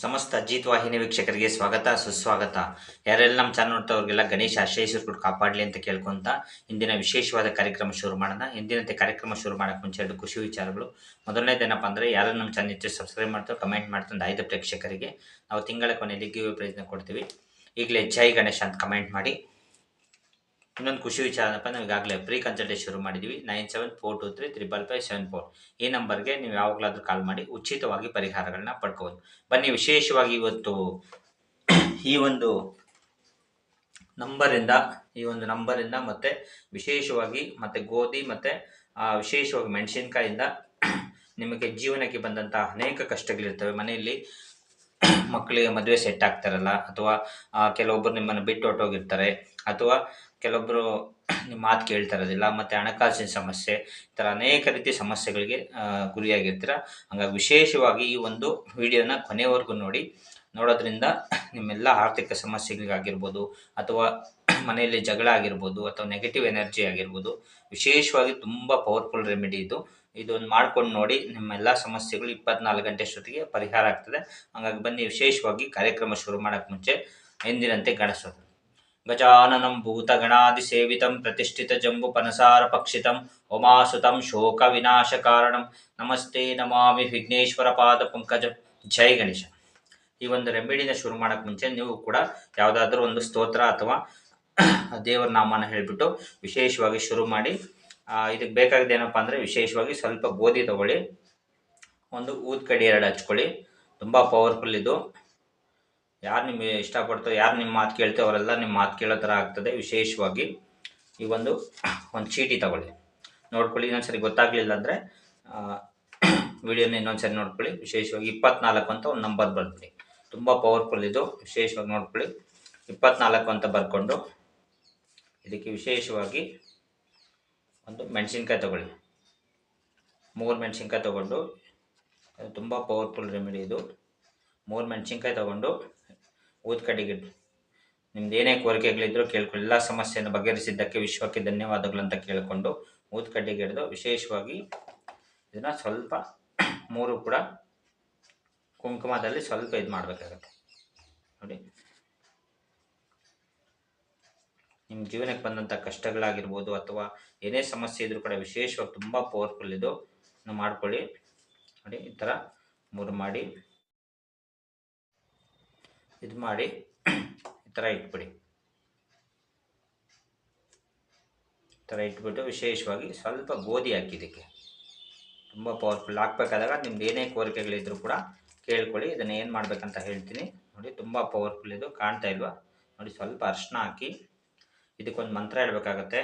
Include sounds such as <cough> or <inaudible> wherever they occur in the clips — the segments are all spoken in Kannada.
ಸಮಸ್ತ ಅಜಿತ್ ವಾಹಿನಿ ವೀಕ್ಷಕರಿಗೆ ಸ್ವಾಗತ, ಸುಸ್ವಾಗತ. ಯಾರೆಲ್ಲ ನಮ್ಮ ಚಾನಲ್ ನೋಡ್ತಾವ್ರಿಗೆಲ್ಲ ಗಣೇಶ ಆಶ್ರಯಿಸಿ ಕೊಟ್ಟು ಕಾಪಾಡಲಿ ಅಂತ ಕೇಳ್ಕೊಂತ ಇಂದಿನ ವಿಶೇಷವಾದ ಕಾರ್ಯಕ್ರಮ ಶುರು ಮಾಡೋಣ. ಇಂದಿನಂತೆ ಕಾರ್ಯಕ್ರಮ ಶುರು ಮಾಡೋಕ್ಕೆ ಮುಂಚೆ ಎರಡು ಖುಷಿ ವಿಚಾರಗಳು. ಮೊದಲನೇದೇನಪ್ಪ ಅಂದರೆ ಯಾರು ನಮ್ಮ ಚಾನಲ್ ಹೆಚ್ಚು ಸಬ್ಸ್ಕ್ರೈಬ್ ಮಾಡ್ತಾರೆ ಕಮೆಂಟ್ ಮಾಡ್ತಾರೆ ಐದು ಪ್ರೇಕ್ಷಕರಿಗೆ. ನಾವು ತಿಂಗಳ ಕೊನೆಯಲ್ಲಿ ಗಿವ್ ಪ್ರಯತ್ನ ಕೊಡ್ತೀವಿ. ಈಗಲೇ ಜೈ ಗಣೇಶ ಅಂತ ಕಮೆಂಟ್ ಮಾಡಿ. ಇನ್ನೊಂದು ಖುಷಿ ವಿಚಾರ ಏನಪ್ಪ, ನಾವು ಈಗಾಗಲೇ ಫ್ರೀ ಕನ್ಸಲ್ಟೇಷನ್ ಶುರು ಮಾಡಿದ್ದೀವಿ nine seven four two three triple five seven four ಈ ನಂಬರ್ಗೆ ನೀವು ಯಾವಾಗಲಾದರೂ ಕಾಲ್ ಮಾಡಿ ಉಚಿತವಾಗಿ ಪರಿಹಾರಗಳನ್ನ ಪಡ್ಕೋಬೋದು. ಬನ್ನಿ, ವಿಶೇಷವಾಗಿ ಇವತ್ತು ಈ ಒಂದು ನಂಬರಿಂದ ಈ ಒಂದು ನಂಬರಿಂದ ಮತ್ತೆ ವಿಶೇಷವಾಗಿ ಮತ್ತೆ ಗೋಧಿ ಮತ್ತೆ ವಿಶೇಷವಾಗಿ ಮೆಣಸಿನ್ಕಾಯಿಂದ ನಿಮಗೆ ಜೀವನಕ್ಕೆ ಬಂದಂತಹ ಅನೇಕ ಕಷ್ಟಗಳಿರ್ತವೆ. ಮನೆಯಲ್ಲಿ ಮಕ್ಕಳಿಗೆ ಮದುವೆ ಸೆಟ್ ಆಗ್ತಾರಲ್ಲ, ಅಥವಾ ಕೆಲವೊಬ್ಬರು ನಿಮ್ಮನ್ನು ಬಿಟ್ಟು ಹೊಟ್ಟೋಗಿರ್ತಾರೆ ಅಥವಾ ಕೆಲವೊಬ್ಬರು ನಿಮ್ಮ <clears throat> ಮಾತು ಕೇಳ್ತಾ ಇರೋದಿಲ್ಲ, ಮತ್ತು ಹಣಕಾಸಿನ ಸಮಸ್ಯೆ, ಈ ಥರ ಅನೇಕ ರೀತಿಯ ಸಮಸ್ಯೆಗಳಿಗೆ ಗುರಿಯಾಗಿರ್ತೀರ. ಹಂಗಾಗಿ ವಿಶೇಷವಾಗಿ ಈ ಒಂದು ವಿಡಿಯೋನ ಕೊನೆವರೆಗೂ ನೋಡಿ. ನೋಡೋದ್ರಿಂದ <clears throat> ನಿಮ್ಮೆಲ್ಲ ಆರ್ಥಿಕ ಸಮಸ್ಯೆಗಳಿಗಾಗಿರ್ಬೋದು, ಅಥವಾ <clears throat> ಮನೆಯಲ್ಲಿ ಜಗಳ ಆಗಿರ್ಬೋದು, ಅಥವಾ ನೆಗೆಟಿವ್ ಎನರ್ಜಿ ಆಗಿರ್ಬೋದು, ವಿಶೇಷವಾಗಿ ತುಂಬ ಪವರ್ಫುಲ್ ರೆಮಿಡಿ ಇದು. ಇದೊಂದು ಮಾಡ್ಕೊಂಡು ನೋಡಿ, ನಿಮ್ಮೆಲ್ಲ ಸಮಸ್ಯೆಗಳು ಇಪ್ಪತ್ನಾಲ್ಕು ಗಂಟೆ ಅಷ್ಟೊತ್ತಿಗೆ ಪರಿಹಾರ ಆಗ್ತದೆ. ಹಾಗಾಗಿ ಬನ್ನಿ, ವಿಶೇಷವಾಗಿ ಕಾರ್ಯಕ್ರಮ ಶುರು ಮಾಡೋಕ್ಕೆ ಮುಂಚೆ, ಎಂದಿನಂತೆ ಗಣಸೋದು ಪಕ್ಷಿತಂ ಉಮಾಸುತಂ ಶೋಕ ವಿನಾಶ ಕಾರಣಂ ನಮಸ್ತೆ ನಮಾಮಿ ವಿಘ್ನೇಶ್ವರ ಪಾದ ಪಂಕಜ ಜೈ ಗಣೇಶ. ಈ ಒಂದು ರೆಮಿಡಿನ ಶುರು ಮಾಡೋಕ್ಕೆ ಮುಂಚೆ ನೀವು ಕೂಡ ಯಾವುದಾದ್ರೂ ಒಂದು ಸ್ತೋತ್ರ ಅಥವಾ ದೇವರ ನಾಮನ ಹೇಳಿಬಿಟ್ಟು ವಿಶೇಷವಾಗಿ ಶುರು ಮಾಡಿ ಇದಕ್ಕೆ ಬೇಕಾಗಿದೆ ಏನಪ್ಪ ಅಂದರೆ ವಿಶೇಷವಾಗಿ ಸ್ವಲ್ಪ ಗೋಧಿ ತಗೊಳ್ಳಿ, ಒಂದು ಊದ್ ಕಡಿ ಎರಡು ಹಚ್ಕೊಳ್ಳಿ, ತುಂಬ ಪವರ್ಫುಲ್ ಇದು. ಯಾರು ನಿಮಗೆ ಇಷ್ಟಪಡ್ತಾರೆ ಯಾರು ನಿಮ್ಮ ಮಾತು ಕೇಳ್ತೇವೆ ಅವರೆಲ್ಲ ನಿಮ್ಮ ಮಾತು ಕೇಳೋ ಥರ ಆಗ್ತದೆ. ವಿಶೇಷವಾಗಿ ಈ ಒಂದು ಒಂದು ಚೀಟಿ ತಗೊಳ್ಳಿ. ನೋಡ್ಕೊಳ್ಳಿ, ಇನ್ನೊಂದ್ಸರಿ ಗೊತ್ತಾಗಲಿಲ್ಲ ಅಂದರೆ ವಿಡಿಯೋನ ಇನ್ನೊಂದ್ಸರಿ ನೋಡ್ಕೊಳ್ಳಿ. ವಿಶೇಷವಾಗಿ ಇಪ್ಪತ್ನಾಲ್ಕು ಅಂತ ಒಂದು ನಂಬರ್ ಬರ್ತೀನಿ ತುಂಬ ಪವರ್ಫುಲ್ ಇದು. ವಿಶೇಷವಾಗಿ ನೋಡ್ಕೊಳ್ಳಿ. ಇಪ್ಪತ್ನಾಲ್ಕು ಅಂತ ಬರ್ಕೊಂಡು ಇದಕ್ಕೆ ವಿಶೇಷವಾಗಿ ಒಂದು ಮೆಣಸಿನ್ಕಾಯಿ ತಗೊಳ್ಳಿ. ಮೂರು ಮೆಣಸಿನ್ಕಾಯಿ ತಗೊಂಡು ತುಂಬ ಪವರ್ಫುಲ್ ರೆಮಿಡಿ ಇದು. ಮೂರು ಮೆಣಸಿನ್ಕಾಯಿ ತಗೊಂಡು ಊದ್ ಕಡೆಗೆ ನಿಮ್ದು ಏನೇ ಕೋರಿಕೆಗಳಿದ್ರು ಕೇಳ್ಕೊಳ್ಳಿ ಎಲ್ಲ ಸಮಸ್ಯೆಯನ್ನು ಬಗೆಹರಿಸಿದ್ದಕ್ಕೆ ವಿಶ್ವಕ್ಕೆ ಧನ್ಯವಾದಗಳು ಅಂತ ಕೇಳಿಕೊಂಡು ಊದ್ ಕಡ್ಡಿಗೆ ಹಿಡಿದು ವಿಶೇಷವಾಗಿ ಇದನ್ನು ಸ್ವಲ್ಪ ಮೂರು ಕೂಡ ಕುಂಕುಮದಲ್ಲಿ ಸ್ವಲ್ಪ ಇದು ಮಾಡಬೇಕಾಗತ್ತೆ. ನೋಡಿ. ನಿಮ್ಮ ಜೀವನಕ್ಕೆ ಬಂದಂಥ ಕಷ್ಟಗಳಾಗಿರ್ಬೋದು ಅಥವಾ ಏನೇ ಸಮಸ್ಯೆ ಇದ್ರೂ ಕೂಡ ವಿಶೇಷವಾಗಿ ತುಂಬ ಪವರ್ಫುಲ್ ಇದು. ಮಾಡ್ಕೊಳ್ಳಿ. ನೋಡಿ, ಈ ಥರ ಮೂರು ಮಾಡಿ. ಇದು ಮಾಡಿ ಈ ಥರ ಇಟ್ಬಿಡಿ. ಈ ಥರ ಇಟ್ಬಿಟ್ಟು ವಿಶೇಷವಾಗಿ ಸ್ವಲ್ಪ ಗೋಧಿ ಹಾಕಿ ಇದಕ್ಕೆ. ತುಂಬ ಪವರ್ಫುಲ್ ಹಾಕ್ಬೇಕಾದಾಗ ನಿಮ್ದು ಏನೇ ಕೋರಿಕೆಗಳಿದ್ರು ಕೂಡ ಕೇಳ್ಕೊಳ್ಳಿ, ಇದನ್ನು ಏನು ಮಾಡಬೇಕಂತ ಹೇಳ್ತೀನಿ. ನೋಡಿ, ತುಂಬ ಪವರ್ಫುಲ್ ಇದು, ಕಾಣ್ತಾ ಇಲ್ವಾ? ನೋಡಿ, ಸ್ವಲ್ಪ ಅರ್ಶಿನ ಹಾಕಿ ಇದಕ್ಕೊಂದು ಮಂತ್ರ ಹೇಳಬೇಕಾಗತ್ತೆ.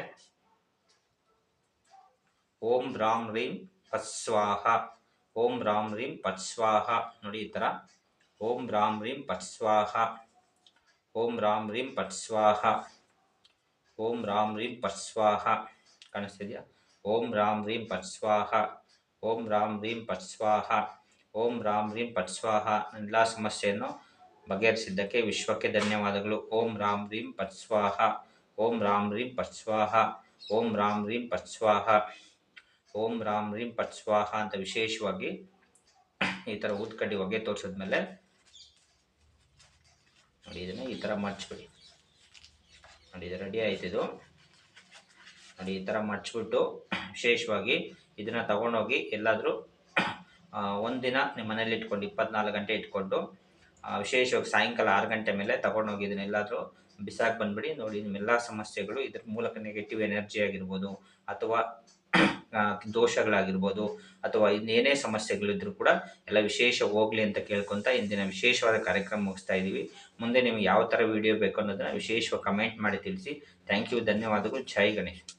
ಓಂ ರಾಮ್ ರೀಂ ಪಸ್ವಾಹ ಓಂ ರಾಮ್ ರೀಂ ಪಸ್ವಾಹ ನೋಡಿ, ಈ ಥರ ಓಂ ರಾಮ್ ರೀಂ ಪಟ್ಸ್ವಾಹ ಓಂ ರಾಮ್ ರೀಂ ಪಟ್ಸ್ವಾಹ ಓಂ ರಾಮ್ ರೀಂ ಪಟ್ಸ್ವಾಹ ಕಾಣಿಸ್ತಿದೆಯಾ ಓಂ ರಾಮ್ ರೀಂ ಪಟ್ಸ್ವಾಹ ಓಂ ರಾಮ್ ರೀಂ ಪಟ್ಸ್ವಾಹ ಓಂ ರಾಮ್ ರೀಂ ಪಟ್ಸ್ವಾಹ ಎಲ್ಲ ಸಮಸ್ಯೆಯನ್ನು ಬಗೆಹರಿಸಿದ್ದಕ್ಕೆ ವಿಶ್ವಕ್ಕೆ ಧನ್ಯವಾದಗಳು ಓಂ ರಾಮ್ ರೀಂ ಪಟ್ಸ್ವಾಹ ಓಂ ರಾಮ್ ರೀಂ ಪಟ್ಸ್ವಾಹ ಓಂ ರಾಮ್ ರೀಂ ಪಟ್ಸ್ವಾಹ ಓಂ ರಾಮ್ ರೀಂ ಪಟ್ಸ್ವಾಹ ಅಂತ ವಿಶೇಷವಾಗಿ ಈ ಥರ ಊದ್ಕಡ್ಡಿ ಹೊಗೆ ತೋರಿಸಿದ್ಮೇಲೆ ನೋಡಿ, ಇದನ್ನು ಈ ಥರ ಮಡ್ಚ್ಬಿಡಿ ನೋಡಿ, ಇದು ರೆಡಿ ಆಯ್ತಿದು ನೋಡಿ, ಈ ಥರ ಮಡ್ಚ್ಬಿಟ್ಟು ವಿಶೇಷವಾಗಿ ಇದನ್ನು ತಗೊಂಡೋಗಿ ಎಲ್ಲಾದರೂ ಒಂದಿನ ನಿಮ್ಮ ಮನೇಲಿ ಇಟ್ಕೊಂಡು ಇಪ್ಪತ್ನಾಲ್ಕು ಗಂಟೆ ಇಟ್ಕೊಂಡು ವಿಶೇಷವಾಗಿ ಸಾಯಂಕಾಲ ಆರು ಗಂಟೆ ಮೇಲೆ ತಗೊಂಡೋಗಿ ಇದನ್ನ ಎಲ್ಲಾದರೂ ಬಿಸಾಕಿ ಬಂದ್ಬಿಡಿ. ನೋಡಿ, ನಿಮ್ಮೆಲ್ಲ ಸಮಸ್ಯೆಗಳು ಇದ್ರ ಮೂಲಕ ನೆಗೆಟಿವ್ ಎನರ್ಜಿ ಆಗಿರ್ಬೋದು ಅಥವಾ ದೋಷಗಳಾಗಿರ್ಬೋದು ಅಥವಾ ಇನ್ನೇನೇ ಸಮಸ್ಯೆಗಳಿದ್ರು ಕೂಡ ಎಲ್ಲ ವಿಶೇಷ ಹೋಗ್ಲಿ ಅಂತ ಕೇಳ್ಕೊತಾ ಇಂದಿನ ವಿಶೇಷವಾದ ಕಾರ್ಯಕ್ರಮ ಮುಗಿಸ್ತಾ ಇದ್ದೀವಿ ಮುಂದೆ ನಿಮ್ಗೆ ಯಾವ ಥರ ವಿಡಿಯೋ ಬೇಕು ಅನ್ನೋದನ್ನ ವಿಶೇಷವಾಗಿ ಕಮೆಂಟ್ ಮಾಡಿ ತಿಳಿಸಿ. ಥ್ಯಾಂಕ್ ಯು ಧನ್ಯವಾದಗಳು. ಜೈ ಗಣೇಶ್.